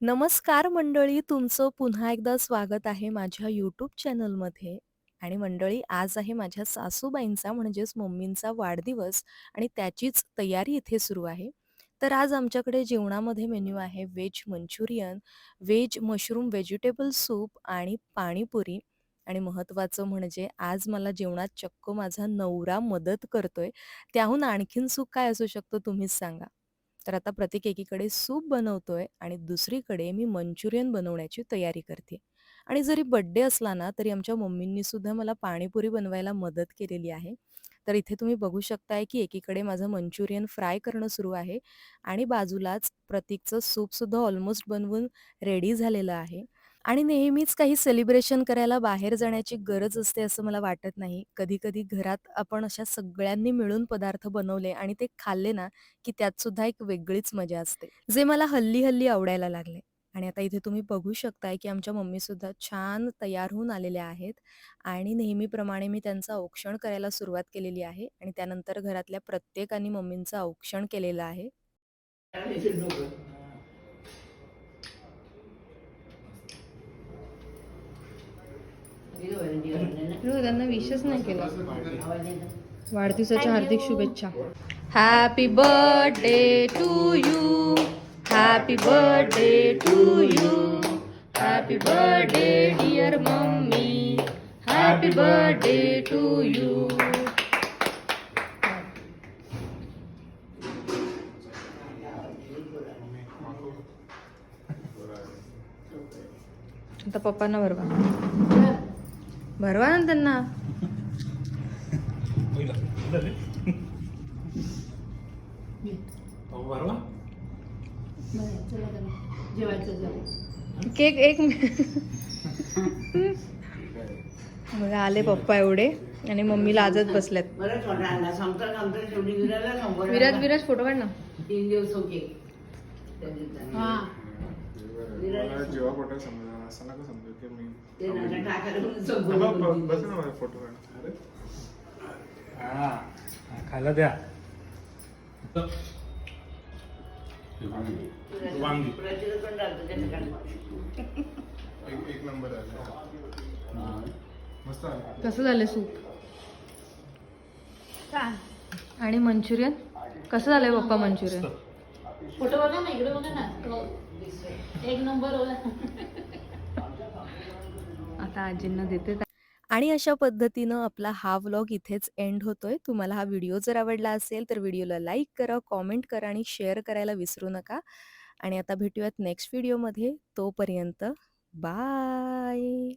नमस्कार मंडळी, तुमचं पुन्हा एकदा स्वागत आहे माझ्या यूट्यूब चॅनलमध्ये आणि मंडळी आज आहे माझ्या सासूबाईंचा म्हणजेच मम्मींचा वाढदिवस आणि त्याचीच तयारी इथे सुरू आहे. तर आज आमच्याकडे जेवणामध्ये मेन्यू आहे veg manchurian, veg mushroom vegetable soup आणि पाणीपुरी आणि महत्त्वाचं म्हणजे आज मला जेवणात चक्क माझा नवरा मदत करतोय. त्याहून आणखीन सुख काय असू शकतो तुम्हीच सांगा. तर आता प्रतीक एकीकडे सूप बनवतोय आणि दुसरीकडे मी मंचुरियन बनवण्याची तयारी करते. आणि जरी बड्डे असला ना, तरी आमच्या मम्मींनी सुद्धा मला पाणीपुरी बनवायला मदत केलेली आहे. तर इथे तुम्ही बघू शकताय, की एकीकडे माझं मंचुरियन फ्राय करणं सुरू आहे आणि बाजूलाच प्रतीकचं सूपसुद्धा ऑलमोस्ट बनवून रेडी झालेलं आहे. आणि नेहमीच काही सेलिब्रेशन करायला बाहेर जाण्याची गरज असते असं मला वाटत नाही. कधी-कधी घरात आपण अशा सगळ्यांनी मिळून पदार्थ बनवले आणि ते खाल्ले ना, की त्यात सुद्धा एक वेगळीच मजा असते. जे मला हल्ली-हल्ली आवडायला लागले. आणि आता इथे तुम्ही बघू शकताय, की आमच्या मम्मीसुद्धा छान तयार होऊन आलेल्या आहेत आणि नेहमीप्रमाणे मी त्यांचं औक्षण करायला सुरुवात केलेली आहे आणि त्यानंतर घरातल्या प्रत्येकाने मम्मींचं औक्षण केलेलं आहे. हो, त्यांना विशच नाही केला. वाढदिवसाच्या हार्दिक शुभेच्छा. Happy birthday to you happy birthday to you happy birthday dear mummy happy birthday to you आता पप्पांना भरवा. भरवा ना त्यांना. केक एक बघा आले पप्पा एवढे आणि मम्मी लाजत बसल्यात. विराज विराज फोटो काढ ना. तीन दिवस ओके जेव्हा फोटो समजा असं नका समजू की मी ते नंतर टाकायला म्हणून संपवलं. ब- बस ना माझा फोटो काढ अरे. हा खायला द्या. वांगी. प्रचित पण राहतं त्याच्याकडे. एक एक नंबर आला. मस्त आला. कसं झालं सूप? आणि मंचुरियन? कसं झालंय पप्पा मंचुरियन? फोटो बघा ना इकडे बघा ना. एक नंबर होला आता आजींना देते आणि अशा पद्धतीनं आपला हा व्लॉग इथेच एंड होतोय. तुम्हाला हा व्हिडिओ जर आवडला असेल तर व्हिडिओला लाईक करा, कॉमेंट करा आणि शेअर करायला विसरू नका. आणि आता भेटूयात नेक्स्ट व्हिडिओमध्ये. तोपर्यंत बाय.